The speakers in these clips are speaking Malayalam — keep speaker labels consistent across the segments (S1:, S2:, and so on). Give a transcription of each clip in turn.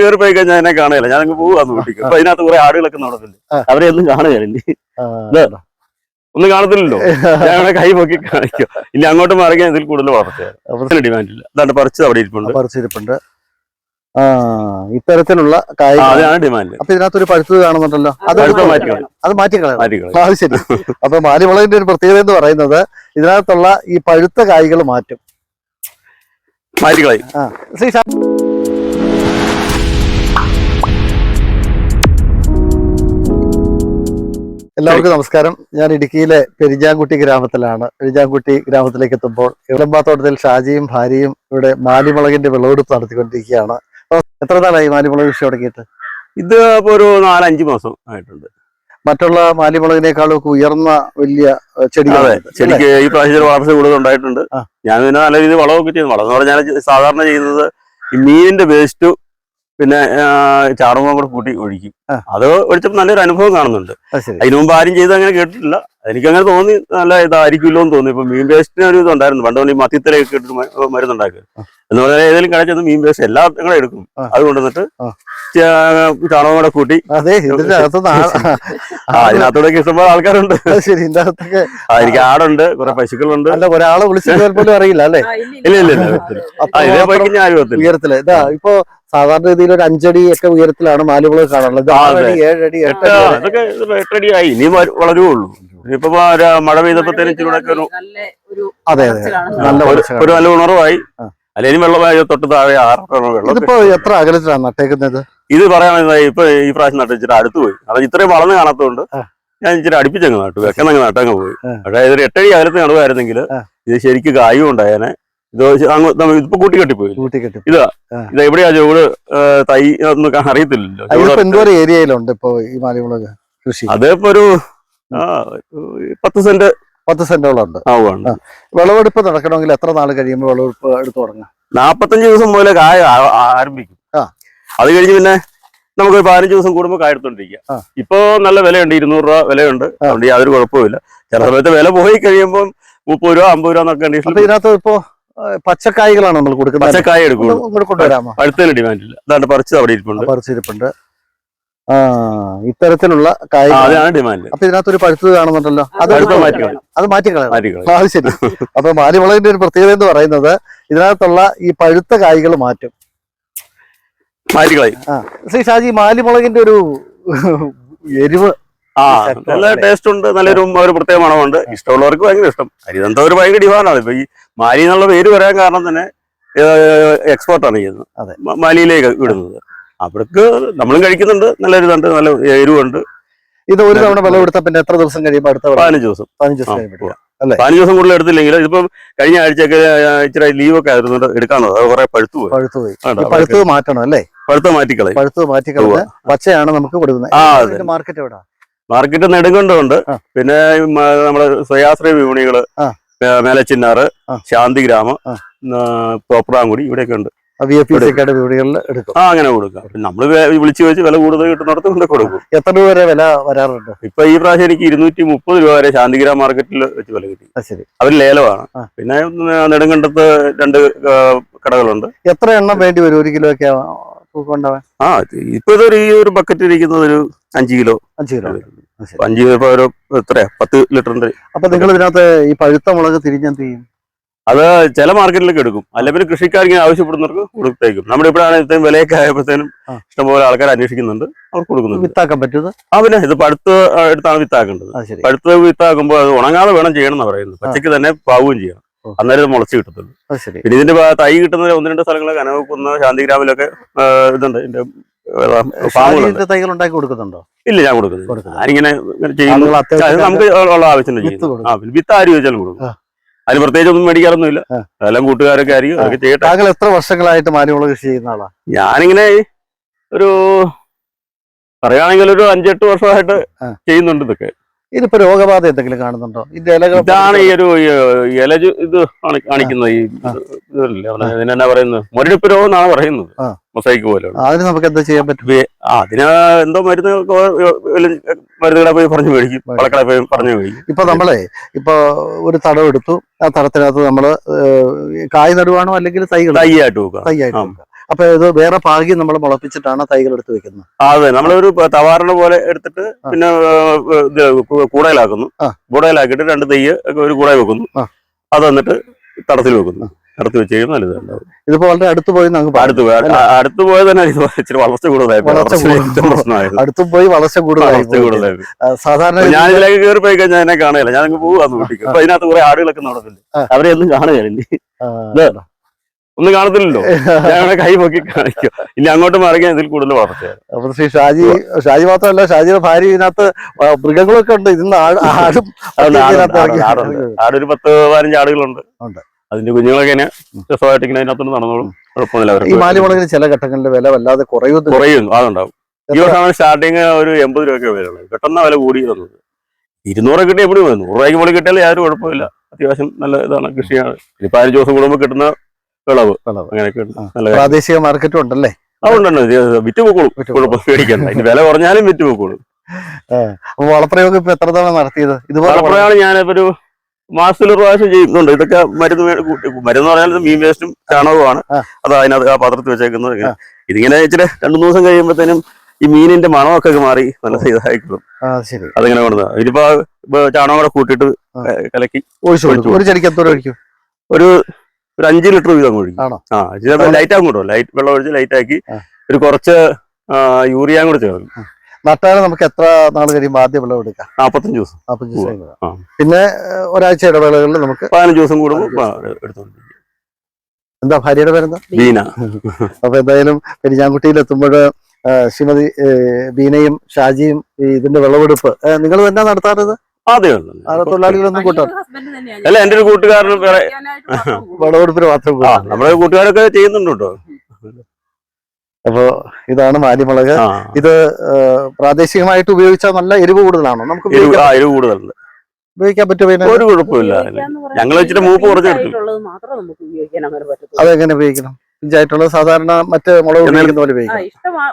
S1: കയറി പോയി കഴിഞ്ഞാൽ എന്നെ കാണുകയില്ല. ഞാൻ അങ്ങ് പോവാന്ന് വീട്ടിൽ അപ്പൊ അതിനകത്ത് കുറെ ആടുകളൊക്കെ നടന്നില്ല അവരെ ഒന്നും കാണുകയില്ല? ഒന്നും കാണത്തില്ലല്ലോ. ഞാൻ ഇവിടെ കൈ പൊക്കി കാണിക്കോ. ഇനി അങ്ങോട്ട് മറിയാൻ ഇതിൽ കൂടുതൽ വളർച്ചയാണ് ഡിമാൻഡ് ഇല്ല. അതാണ്ട് പറിച്ചത് അവിടെ ഇരിപ്പുണ്ട്.
S2: പറിച്ചിരിപ്പുണ്ട്. ആ ഇത്തരത്തിലുള്ള
S1: അതാണ് ഡിമാൻഡ്
S2: അപ്പൊ ഇതിനകത്ത് ഒരു പഴുത്തത് കാണുന്നുണ്ടല്ലോ. അത് അത്
S1: മാറ്റിക്കളയും
S2: അത് ശരി. അപ്പൊ മാലിമുളകിന്റെ ഒരു പ്രത്യേകത എന്ന് പറയുന്നത് ഇതിനകത്തുള്ള ഈ പഴുത്ത കായ്കൾ മാറ്റും.
S1: മാറ്റിക്കളയും
S2: ശ്രീ എല്ലാവർക്കും നമസ്കാരം. ഞാൻ ഇടുക്കിയിലെ പെരിഞ്ചാംകുട്ടി ഗ്രാമത്തിലാണ്. പെരിഞ്ചാംകുട്ടി ഗ്രാമത്തിലേക്ക് എത്തുമ്പോൾ ഇളമ്പാത്തോട്ടത്തിൽ ഷാജിയും ഭാര്യയും ഇവിടെ മാലിമുളകിന്റെ വിളവെടുപ്പ് നടത്തിക്കൊണ്ടിരിക്കുകയാണ്. എത്ര നാളായി മാലിമുളക് കൃഷി തുടങ്ങിയിട്ട്?
S1: ഇത് ഒരു നാലഞ്ച് മാസം ആയിട്ടുണ്ട്.
S2: മറ്റുള്ള മാലിമുളകിനേക്കാളും ഒക്കെ ഉയർന്ന വലിയ
S1: അതെ ചെടിക്ക് ഈ പ്രാവശ്യം വളർച്ച കൂടുതൽ ഉണ്ടായിട്ടുണ്ട്. ഞാൻ പിന്നെ നല്ല രീതിയിൽ വളമൊക്കെ ചെയ്യുന്നു. വളം എന്ന് പറഞ്ഞാൽ സാധാരണ ചെയ്യുന്നത് ഈ മീനിന്റെ വേസ്റ്റ് പിന്നെ ആ, കൂടെ കൂട്ടി ഒഴിക്കും. അത് ഒഴിച്ചപ്പോൾ നല്ലൊരു അനുഭവം കാണുന്നുണ്ട്. അതിനു മുമ്പ് ആരും ചെയ്ത് അങ്ങനെ കേട്ടിട്ടില്ല. എനിക്കങ്ങനെ തോന്നി നല്ല ഇതായിരിക്കുമല്ലോ എന്ന് തോന്നി. ഇപ്പൊ മീൻ വേസ്റ്റിന് ഒരു ഇതുണ്ടായിരുന്നു. പണ്ട് ഈ മത്തിത്തലയൊക്കെ ഇട്ടിട്ട് മരുന്നുണ്ടാക്കുക. എന്ന് പറഞ്ഞാൽ ഏതെങ്കിലും കഴിച്ചത് മീൻ വേസ്റ്റ് എല്ലാ കൂടെ എടുക്കും. അത് കൊണ്ടുവന്നിട്ട് ചാണകം കൂടെ കൂട്ടി.
S2: അതെ ഇതിന്റെ അകത്തുനിന്ന് ആ-
S1: ഇഷ്ടംപോലെ ആൾക്കാരുണ്ട്.
S2: അത് ശരി ഇതിന്റെ അകത്തൊക്കെ
S1: ആ, എനിക്ക് ആടുണ്ട് കുറെ പശുക്കളുണ്ട്.
S2: അല്ല ഒരാളെ വിളിച്ചിട്ട് പോലും അറിയില്ല അല്ലേ?
S1: ഇല്ല ഇല്ല ഇല്ല ഇതേ ഞാൻ
S2: ഇതാ ഇപ്പൊ സാധാരണ രീതിയിൽ ഒരു അഞ്ചടി ഒക്കെ ഉയരത്തിലാണ് മാലിമുളക്
S1: കാണാനുള്ളത്
S2: ആറടി. ഏഴടി
S1: എട്ട്
S2: എട്ടടി ആയി.
S1: അതൊക്കെ ഇത് ആയി വളരുവുള്ളൂ ഇനിയിപ്പോ ഒരു മഴ പെയ്തപ്പോഴത്തേനും ഇച്ചിരി ഒരു
S2: അതെ അതെ. നല്ല
S1: ഒരു- ഒരു നല്ല ഉണർവായി. അല്ലെങ്കിൽ വെള്ളമായി തൊട്ട് താഴെ ആറെണ്ണം വെള്ളം
S2: ഇതിപ്പോ എത്ര അകലത്തിലാണ് നട്ടേക്കുന്നത്?
S1: ഇത് പറയാൻ ഇപ്പൊ ഈ പ്രാവശ്യം നട്ട് ഇച്ചിരി അടുത്ത് പോയി. അത് ഇത്രയും വളർന്ന് കാണാത്തതുകൊണ്ട്. ഞാൻ ഇച്ചിരി അടുപ്പിച്ചങ്ങ് നട്ടു. വെക്കുന്നങ്ങ് നട്ടങ്ങ് പോയി. പക്ഷേ ഇതൊരു എട്ടടി അകലത്ത് നടുവായിരുന്നെങ്കിൽ. ഇത് ശരിക്കും കായും ഉണ്ടായേനെ. ഇത് അങ്ങ് നമ്മ ഇതിപ്പോ കൂട്ടി കെട്ടിപ്പോയി
S2: കൂട്ടി കെട്ടി
S1: ഇതാ
S2: ആ.
S1: ഇത് എവിടെയാ ചൂട് തൈ ഒന്നും കാ- അറിയത്തില്ലല്ലോ.
S2: അതിപ്പോ
S1: ചുവട്
S2: എന്തോരം ഏരിയയിലുണ്ട് ഇപ്പൊ ഈ മാലിമുളക് കൃഷി.
S1: അതിപ്പോ ഒരു ആ, പത്ത് സെന്റ്
S2: പത്ത് സെന്റോളം ഉണ്ട്
S1: ആവുകയാണ്
S2: ആ. വിളവെടുപ്പ് നടക്കണമെങ്കിൽ എത്ര നാൾ കഴിയുമ്പോൾ വിളവെടുപ്പ് എടുത്തു തുടങ്ങാം?
S1: നാപ്പത്തഞ്ച് ദിവസം മുതലേ കായ ആരംഭിക്കും. അത് കഴിഞ്ഞ് പിന്നെ നമുക്ക് പതിനഞ്ച് ദിവസം കൂടുമ്പോൾ
S2: കായെടുത്തോണ്ടിരിക്കാം.
S1: ഇപ്പൊ നല്ല വിലയുണ്ട് ഇരുന്നൂറ് രൂപ വിലയുണ്ട്. അതുകൊണ്ട് യാതൊരു കുഴപ്പമില്ല ചില സമയത്ത് വില പോയി കഴിയുമ്പോൾ മുപ്പത് രൂപ അമ്പത് രൂപ എന്നൊക്കെ
S2: ഇതിനകത്ത് ഇപ്പോ പച്ചക്കായ്കളാണ് നമ്മൾ കൊടുക്കുന്നത്?
S1: പച്ചക്കായ
S2: എടുക്കും കൊണ്ടുവരാമോ?
S1: ഡിമാൻഡ് ഇല്ല. അതാണ് പറിച്ച് അവിടെ ഇരിപ്പുണ്ട്.
S2: പറിച്ചിരിപ്പുണ്ട്. ആ ഇത്തരത്തിലുള്ള
S1: ആ, ഡിമാൻഡ്
S2: അപ്പൊ ഇതിനകത്ത് ഒരു പഴുത്തത് കാണുന്നുണ്ടല്ലോ. അത്. അത് മാറ്റിക്കളയണം. അത് ശരി. അപ്പൊ മാലിമുളകിന്റെ ഒരു പ്രത്യേകത എന്ന് പറയുന്നത് ഇതിനകത്തുള്ള ഈ പഴുത്ത കായകൾ മാറ്റും.
S1: മാറ്റിക്കളയും.
S2: ശ്രീ ഷാജി മാലിമുളകിന്റെ ഒരു എരിവ്
S1: ആ നല്ല ടേസ്റ്റ് ഉണ്ട്. നല്ലൊരു ഒരു പ്രത്യേക മണമുണ്ട് ഇഷ്ടമുള്ളവർക്ക് ഭയങ്കര ഇഷ്ടം. അരിതന്ത ഒരു ഭയങ്കര ഡിമാൻഡാണ്. ഇപ്പൊ ഈ മാലി എന്നുള്ള പേര് വരാൻ കാരണം തന്നെ എക്സ്പോർട്ടാണ് ചെയ്യുന്നത്.
S2: അതെ.
S1: മാലിയിലേക്ക് വിടുന്നത്. അവർക്ക് നമ്മളും കഴിക്കുന്നുണ്ട്. നല്ലൊരു ഇതുണ്ട്. നല്ല എരിവുണ്ട്.
S2: ഇത് ഒരു തവണ വിളവെടുത്ത പിന്നെ എത്ര ദിവസം കഴിയുമ്പോൾ അടുത്ത
S1: പതിനഞ്ച് ദിവസം.
S2: പതിനഞ്ച് ദിവസം?
S1: പതിനഞ്ച് ദിവസം കൂടുതൽ എടുത്തില്ലെങ്കിൽ ഇതിപ്പം കഴിഞ്ഞ ആഴ്ചയൊക്കെ ഇച്ചിരി ഒക്കെ ആയിരുന്നു എടുക്കാന്നത് അത് കുറെ പഴുത്തു പോയി.
S2: പഴുത്തു പോയി. പഴുത്തത് മാറ്റണം അല്ലേ?
S1: പഴുത്ത മാറ്റിക്കളയും.
S2: പഴുത്തത് മാറ്റിക്കളയുക പച്ചയാണ് നമുക്ക് കൊടുക്കുന്നത്. മാർക്കറ്റ് എവിടെ?
S1: മാർക്കറ്റ് നെടുങ്കണ്ടമുണ്ട്. പിന്നെ നമ്മുടെ സ്വയാശ്രയ വിപണികൾ മേലച്ചിന്നാറ്. ശാന്തിഗ്രാമം
S2: ആ.
S1: തോപ്രാങ്കുടി ഇവിടെയൊക്കെ ഉണ്ട്.
S2: വീടുകളിൽ എടുക്കും.
S1: ആ അങ്ങനെ കൊടുക്കാം. നമ്മൾ വിളിച്ചു വെച്ച് വില കൂടുതൽ കിട്ടുന്നിടത്ത് കൊണ്ട് കൊടുക്കും.
S2: എത്ര രൂപ വരെ വില വരാറുണ്ട്?
S1: ഇപ്പൊ ഈ പ്രാവശ്യം എനിക്ക് ഇരുന്നൂറ്റി മുപ്പത് രൂപ വരെ ശാന്തിഗ്രാം മാർക്കറ്റിൽ വെച്ച് വില കിട്ടി.
S2: അവർ ശരി.
S1: അവർ ലേലമാണ്. പിന്നെ നെടുങ്കണ്ടത്ത് രണ്ട് കടകളുണ്ട്.
S2: എത്ര എണ്ണം വേണ്ടി വരും? ഒരു കിലോ ഒക്കെ
S1: ആ ഇപ്പൊ ഇതൊരു ഈ ഒരു ബക്കറ്റ് ഇരിക്കുന്നത് ഒരു അഞ്ചു കിലോ.
S2: അഞ്ചു കിലോ.
S1: അഞ്ചു കിലോ ഇപ്പൊ ഒരു എത്രയാ? പത്ത് ലിറ്ററിന്റെ
S2: അപ്പൊ നിങ്ങൾ ഇതിനകത്ത് ഈ പഴുത്ത മുളക് തിരിഞ്ഞെന്ത് ചെയ്യും?
S1: അത് ചില മാർക്കറ്റിലേക്ക് എടുക്കും. അല്ലെങ്കിൽ പിന്നെ കൃഷിക്കാർക്ക് ആവശ്യപ്പെടുന്നവർക്ക് കൊടുത്തേക്കും. നമ്മുടെ ഇപ്പോഴാണ് ഇത്രയും വിലയൊക്കെ ആയപ്പോഴത്തേനും. ഇഷ്ടംപോലെ ആൾക്കാർ അന്വേഷിക്കുന്നുണ്ട്. അവർക്ക് കൊടുക്കുന്നു
S2: വിത്താക്കാൻ പറ്റുന്നത്?
S1: ആ പിന്നെ ഇത് പഴുത്ത് എടുത്താണ് വിത്താക്കേണ്ടത്. പഴുത്ത് വിത്താക്കുമ്പോൾ അത് ഉണങ്ങാതെ വേണം ചെയ്യണം എന്നാ പറയുന്നത്. പച്ചക്ക് തന്നെ പാവുകയും ചെയ്യണം. അന്നേരം ഇത് മുളച്ച് കിട്ടത്തുള്ളൂ. പിന്നെ ഇതിന്റെ തൈ കിട്ടുന്ന ഒന്ന് രണ്ട് സ്ഥലങ്ങളൊക്കെ അനവക്കുന്ന ശാന്തിഗ്രാമിലൊക്കെ ഇതുണ്ട്. ഇതിന്റെ
S2: തൈകൾ ഉണ്ടാക്കി കൊടുക്കുന്നുണ്ടോ?
S1: ഇല്ല ഞാൻ
S2: കൊടുക്കുന്നത്.
S1: ഞാനിങ്ങനെ ചെയ്യുന്നു. നമുക്ക് ഉള്ള ആവശ്യം
S2: വിത്ത്
S1: ചെയ്യുന്നു. ആര് ചോദിച്ചാലും കൊടുക്കും. അതിന് പ്രത്യേകിച്ച് ഒന്നും മേടിക്കാറൊന്നുമില്ല.
S2: ഇല്ല
S1: അതെല്ലാം കൂട്ടുകാരൊക്കെ ആയിരിക്കും അതൊക്കെ ചെയ്യട്ടെ.
S2: താങ്കൾ എത്ര വർഷങ്ങളായിട്ട് മാലിമുളക് കൃഷി ചെയ്യുന്ന ആളാ?
S1: ഞാനിങ്ങനെ ഒരു പറയുകയാണെങ്കിൽ ഒരു അഞ്ചെട്ട് വർഷമായിട്ട് ചെയ്യുന്നുണ്ട് ഇതൊക്കെ.
S2: ഇതിപ്പോ രോഗബാധ എന്തെങ്കിലും കാണുന്നുണ്ടോ? ഇതിന്റെ ഇലകൾ
S1: ഇതാണ് ഈ ഒരു ഇല ഇത് കാണി- കാണിക്കുന്നത് ഈ ഇതിനെന്നാ പറയുന്നത്? മുരടിപ്പ് രോഗം എന്നാണ് പറയുന്നത്. മൊസൈക്ക് പോലെയുള്ള.
S2: അതിന് നമുക്ക് എന്താ ചെയ്യാൻ പറ്റും?
S1: അതിന് എന്തോ മരുന്ന് മരുന്നുകളെ പോയി പറഞ്ഞു മേടിക്കും. വളക്കളെ പോയി പറഞ്ഞു മേടിക്കും.
S2: ഇപ്പൊ നമ്മളെ ഇപ്പൊ ഒരു തടവെടുത്തു ആ തടത്തിനകത്ത് നമ്മൾ കായ് നടുവാണോ അല്ലെങ്കിൽ തൈകൾ
S1: തൈയായിട്ട് വെക്കുക.
S2: തൈയായിട്ട്
S1: ആയിട്ട്
S2: വെക്കുക. അപ്പൊ ഇത് വേറെ പാകി നമ്മൾ മുളപ്പിച്ചിട്ടാണ് തൈകൾ എടുത്ത് വെക്കുന്നത്.
S1: അതെ. നമ്മളൊരു തവാരണ പോലെ എടുത്തിട്ട് പിന്നെ കൂടയിലാക്കുന്നു. കൂടയിലാക്കിയിട്ട് രണ്ട് തെയ്യ് ഒക്കെ ഒരു കൂടായി വെക്കുന്നു. അത് വന്നിട്ട് തടത്തിൽ വെക്കുന്നു. തടത്തിൽ വെച്ച് കഴിയുമ്പോൾ നല്ലതുണ്ടാവും
S2: ഇതിപ്പോ വളരെ അടുത്ത് പോയി നമുക്ക്
S1: അടുത്ത് പോയ. അടുത്ത് പോയത് തന്നെ ഇച്ചിരി വളർച്ച കൂടുതലായി
S2: അടുത്തും പോയി വളർച്ച കൂടുതലായി സാധാരണ
S1: ഞാൻ ഇതിലേക്ക് കയറി പോയി കഴിഞ്ഞാൽ എന്നെ കാണുകയില്ല. ഞാൻ അങ്ങ് പോവാന്ന് കുട്ടിക്ക് അപ്പൊ അതിനകത്ത് കുറെ ആടുകളൊക്കെ നടന്നില്ലേ അവരെയൊന്നും കാണുകയില്ല. ഒന്നും കാണത്തില്ലല്ലോ. ഞാൻ കൈ പൊക്കി കാണിക്കും. ഇനി അങ്ങോട്ട് മറിക്കാൻ ഇതിൽ കൂടുതൽ വളർച്ച
S2: അപ്പൊ ശ്രീ ഷാജി ഷാജി മാത്രമല്ല ഷാജിയുടെ ഭാര്യ ഇതിനകത്ത് മൃഗങ്ങളൊക്കെ ഉണ്ട്. ഇതിന് ആട്.
S1: ആടൊരു പത്ത് പതിനഞ്ച് ആടുകളുണ്ട്. അതിന്റെ കുഞ്ഞുങ്ങളൊക്കെ ഇങ്ങനെ രസമായിട്ട് ഇങ്ങനെ അതിനകത്തോട്ട് നടന്നോളും. കുഴപ്പമൊന്നുമില്ല
S2: ഈ മാലിമുളകിന് ചില ഘട്ടങ്ങളിൽ വില വല്ലാതെ കുറയുന്നു.
S1: കുറയും. അതുണ്ടാവും. ഈ വർഷമാണ് സ്റ്റാർട്ടിങ് ഒരു എൺപത് രൂപയൊക്കെ വിലയുള്ളത് പെട്ടെന്ന് വില കൂടി വന്നത് ഇരുന്നൂറ് കിട്ടിയാൽ എപ്പോഴും നൂറ് രൂപയ്ക്ക് മുകളിൽ കിട്ടിയാൽ യാതൊരു കുഴപ്പമില്ല. അത്യാവശ്യം നല്ല ഇതാണ് കൃഷിയാണ്. ഇനി പതിനഞ്ച് ദിവസം കൂടുമ്പോൾ കിട്ടുന്ന വിളവ്. അങ്ങനെയൊക്കെ.
S2: പ്രാദേശിക മാർക്കറ്റും ഉണ്ടല്ലേ?
S1: അതുകൊണ്ടുണ്ട് ഉണ്ടല്ലോ വിറ്റ് പോക്കോളും. കുഴപ്പം പേടിക്കണ്ട. ഇനി വില കുറഞ്ഞാലും വിറ്റ് പോക്കോളും.
S2: വളപ്രയോഗം ഇപ്പൊ എത്ര തവണ നടത്തിയത്? ഇത്
S1: വളപ്രയോഗം ഞാനിപ്പോ ഒരു മാസത്തിൽ ഒരു പ്രാവശ്യം ചെയ്യുന്നുണ്ട്. ഇതൊക്കെ മരുന്ന് മരുന്ന് പറഞ്ഞാൽ മീൻ വേസ്റ്റും ചാണകവുമാണ്.
S2: അതാ
S1: അത് അതിനകത്ത് ആ പാത്രത്തിൽ വെച്ചേക്കുന്നത് ഇതിങ്ങനെ ഇച്ചിരി രണ്ടു മൂന്ന് ദിവസം കഴിയുമ്പോഴത്തേനും ഈ മീനിന്റെ മണമൊക്കെ മാറി നല്ല ഇതായിക്കോളും അതിങ്ങനെ കൊണ്ടുവന്ന. ഇതിപ്പോ ചാണകം കൂടെ കൂട്ടിയിട്ട് കലക്കി
S2: ഒഴിച്ചു ഒരു ചെടിക്ക് ഒഴിക്കും.
S1: ഒരു ഒരു അഞ്ച് ലിറ്റർ വീതം ഒഴിക്കും? ആ ചിലപ്പോൾ ലൈറ്റ് ആകും കേട്ടോ ലൈറ്റ് വെള്ളം ഒഴിച്ച് ലൈറ്റ് ആക്കി ഒരു കുറച്ച് യൂറിയ കൂടെ ചേർക്കും.
S2: നട്ടാലും നമുക്ക് എത്ര നാൾ കഴിയുമ്പോൾ ആദ്യം വിളവ് എടുക്കാം
S1: നാൽപ്പത്തഞ്ച് ദിവസം
S2: നാൽപ്പത് ദിവസം പിന്നെ ഒരാഴ്ച ഇടവേളകളിൽ നമുക്ക്
S1: പതിനഞ്ച് ദിവസം കൂടുമ്പോൾ എടുത്തോണ്ട്
S2: എന്താ ഭാര്യയുടെ പേരെന്താ?
S1: ബീന.
S2: അപ്പൊ എന്തായാലും പെരിഞ്ഞാൻകുട്ടിയിൽ എത്തുമ്പോൾ ശ്രീമതി ബീനയും ഷാജിയും ഇതിന്റെ വിളവെടുപ്പ് നിങ്ങൾ തന്നെ നടത്താറത്
S1: അതെ
S2: ആ തൊഴിലാളികളൊന്നും കൂട്ടാൻ
S1: അല്ല എന്റെ ഒരു കൂട്ടുകാരനും വേറെ
S2: വിളവെടുപ്പിന് മാത്രം
S1: ആ നമ്മുടെ കൂട്ടുകാരൊക്കെ ചെയ്യുന്നുണ്ട് കേട്ടോ.
S2: അപ്പൊ ഇതാണ് മാലിമുളക്. ഇത് പ്രാദേശികമായിട്ട് ഉപയോഗിച്ചാൽ നല്ല എരിവ് കൂടുതലാണോ? നമുക്ക്
S1: എരിവ് കൂടുതലുണ്ട്.
S2: ഉപയോഗിക്കാൻ പറ്റുമോ?
S1: ഒരു കുഴപ്പമില്ല ഞങ്ങൾ വെച്ചിട്ട് മൂപ്പ്
S3: കുറച്ചെടുക്കും
S2: അതെങ്ങനെ ഉപയോഗിക്കണം? ഇഞ്ചായിട്ടുള്ളത് സാധാരണ മറ്റേ മുളക് ഉപയോഗിക്കുന്ന പോലെ
S3: ഉപയോഗിക്കാം.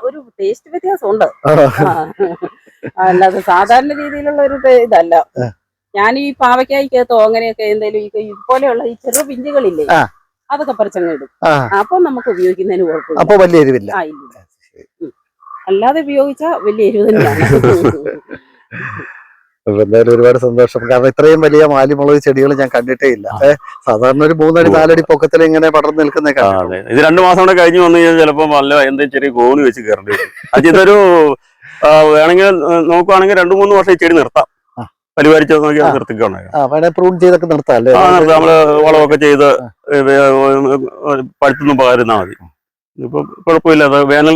S3: ഒരു ടേസ്റ്റ് വ്യത്യാസം ഉണ്ട്
S2: ആ.
S3: അല്ലാതെ സാധാരണ രീതിയിലുള്ള ഒരു ഇതല്ല. ഞാൻ ഈ പാവയ്ക്കായിക്കകത്തോ അങ്ങനെയൊക്കെ എന്തെങ്കിലും ഈ ഇതുപോലെയുള്ള ഈ ചെറു പിഞ്ചുകളില്ലേ അതൊക്കെ
S2: പറിച്ചങ്ങിടും
S3: അപ്പൊ നമുക്ക് ഉപയോഗിക്കുന്നതിന് കുഴപ്പമില്ല.
S2: അപ്പൊ വലിയ എരിവില്ല.
S3: അല്ലാതെ ഉപയോഗിച്ച വലിയ എരിവ് തന്നെയാണ്.
S2: അപ്പൊ എന്തായാലും ഒരുപാട് സന്തോഷം. കാരണം ഇത്രയും വലിയ മാലിമുളക് ചെടികൾ ഞാൻ കണ്ടിട്ടേ ഇല്ല. സാധാരണ ഒരു മൂന്നടി. നാലടി പൊക്കത്തിൽ ഇങ്ങനെ പടർന്നു നിൽക്കുന്ന
S1: ഇത് രണ്ടു മാസം കൂടെ കഴിഞ്ഞു വന്നു കഴിഞ്ഞാൽ ചിലപ്പോ നല്ല എന്തെങ്കിലും ചെറിയ കോണി വെച്ച് കയറേണ്ടി വരും. അത് ഇതൊരു വേണമെങ്കിൽ നോക്കുവാണെങ്കിൽ രണ്ടു മൂന്ന് വർഷം ഈ ചെടി നിർത്താം. പരിപാലിച്ച് നോക്കി. നിർത്തിക്കോണേ
S2: പ്രൂൺ ചെയ്തൊക്കെ നിർത്താം
S1: നമ്മൾ വളമൊക്കെ ചെയ്ത് പഴുത്തൊന്നും പകരുന്നാ മതി. ഇപ്പൊ കുഴപ്പമില്ല. അത് വേനൽ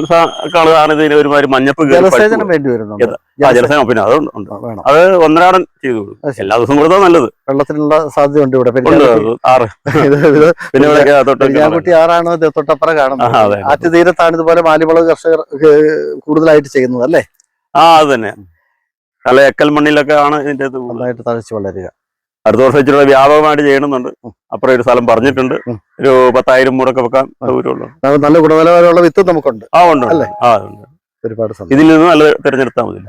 S1: ഇതിന് ഒരുമാതിരി മഞ്ഞപ്പ്
S2: ജലസേചനം വേണ്ടി വരുന്നുണ്ട്
S1: ജലസേചനം. പിന്നെ അതുണ്ട് ഉണ്ട്. അത് ഒന്നരാടൻ ചെയ്തു എല്ലാ ദിവസവും കൊടുത്താൽ നല്ലത്.
S2: വെള്ളത്തിനുള്ള സാധ്യത ഉണ്ട് ഇവിടെ.
S1: അത് പിന്നെ
S2: ആറാണ് തൊട്ടപ്പുറം കാണുന്നത്?
S1: ആ,
S2: തീരത്താണ് ഇതുപോലെ മാലിമുളക് കർഷകർ കൂടുതലായിട്ട് ചെയ്യുന്നത് അല്ലേ?
S1: ആ അത് തന്നെ. നല്ല എക്കൽ മണ്ണിലൊക്കെ ആണ് ഇതിന്റെ.
S2: നന്നായിട്ട് തഴച്ചു വളരുക.
S1: അടുത്ത വർഷം ഇച്ചിരി വ്യാപകമായിട്ട് ചെയ്യണമെന്നുണ്ട്. അപ്പുറം ഒരു സ്ഥലം പറഞ്ഞിട്ടുണ്ട്. ഒരു പത്തായിരം മൂടൊക്കെ വെക്കാൻ സൗകര്യമുള്ളൂ
S2: നല്ല ഗുണനിലവാരമുള്ള വിത്ത് നമുക്കുണ്ട്.
S1: ആ ഉണ്ട്.
S2: അല്ലേ?
S1: ആ ഉണ്ട്.
S2: ഒരുപാട്
S1: ഇതിൽ നിന്ന് നല്ല തിരഞ്ഞെടുത്താൽ മതി.